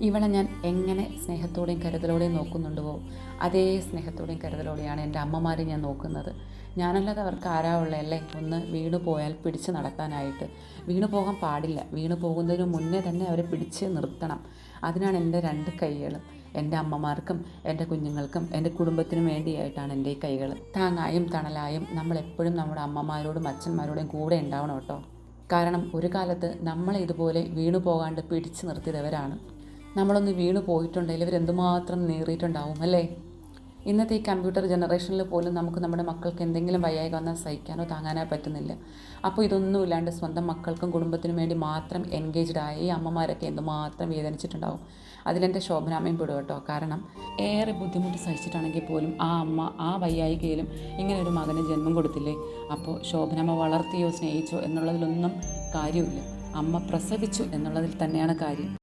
ഇവളെ ഞാൻ എങ്ങനെ സ്നേഹത്തോടെയും കരുതലോടെയും നോക്കുന്നുണ്ടോ അതേ സ്നേഹത്തോടെയും കരുതലോടെയാണ് എന്റെ അമ്മമാരെ ഞാൻ നോക്കുന്നത്. ഞാനല്ലാതെ അവർക്ക് ആരാ ഉള്ളതല്ലേ? ഒന്ന് വീണു പോയാൽ പിടിച്ച് നടക്കാനായിട്ട് വീണു പോകാൻ പാടില്ല. വീണു പോകുന്നതിന് മുന്നേ തന്നെ അവരെ പിടിച്ച് നിർത്തണം. അതിനാണ് എന്റെ രണ്ട് കൈകളും. എന്റെ അമ്മമാർക്കും എന്റെ കുഞ്ഞുങ്ങൾക്കും എന്റെ കുടുംബത്തിനും വേണ്ടിയായിട്ടാണ് എന്റെ ഈ കൈകൾ. താങ്ങായും തണലായും നമ്മൾ എപ്പോഴും നമ്മുടെ അമ്മമാരോടും അച്ഛന്മാരോടും കൂടെ ഉണ്ടാവണം കേട്ടോ. കാരണം ഒരു കാലത്ത് നമ്മളെ ഇതുപോലെ വീണു പോകാണ്ട് പിടിച്ചു നിർത്തിയതവരാണ് നമ്മളൊന്ന് വീണു പോയിട്ടുണ്ടെങ്കിൽ ഇവരെന്തുമാത്രം നേറിയിട്ടുണ്ടാവും അല്ലേ? ഇന്നത്തെ ഈ കമ്പ്യൂട്ടർ ജനറേഷനിൽ പോലും നമുക്ക് നമ്മുടെ മക്കൾക്ക് എന്തെങ്കിലും വയ്യായി വന്നാൽ സഹിക്കാനോ താങ്ങാനോ പറ്റുന്നില്ല. അപ്പോൾ ഇതൊന്നും ഇല്ലാണ്ട് സ്വന്തം മക്കൾക്കും കുടുംബത്തിനും വേണ്ടി മാത്രം എൻഗേജ്ഡ് ആയി ഈ അമ്മമാരൊക്കെ എന്തുമാത്രം വേദനിച്ചിട്ടുണ്ടാവും. അതിലെന്റെ ശോഭനാമയും പെടും കേട്ടോ. കാരണം ഏറെ ബുദ്ധിമുട്ട് സഹിച്ചിട്ടാണെങ്കിൽ പോലും ആ അമ്മ ആ വയ്യായികയിലും ഇങ്ങനെ ഒരു മകന് ജന്മം കൊടുത്തില്ലേ? അപ്പോൾ ശോഭനാമ്മ വളർത്തിയോ സ്നേഹിച്ചോ എന്നുള്ളതിലൊന്നും കാര്യമില്ല. അമ്മ പ്രസവിച്ചു എന്നുള്ളതിൽ തന്നെയാണ് കാര്യം.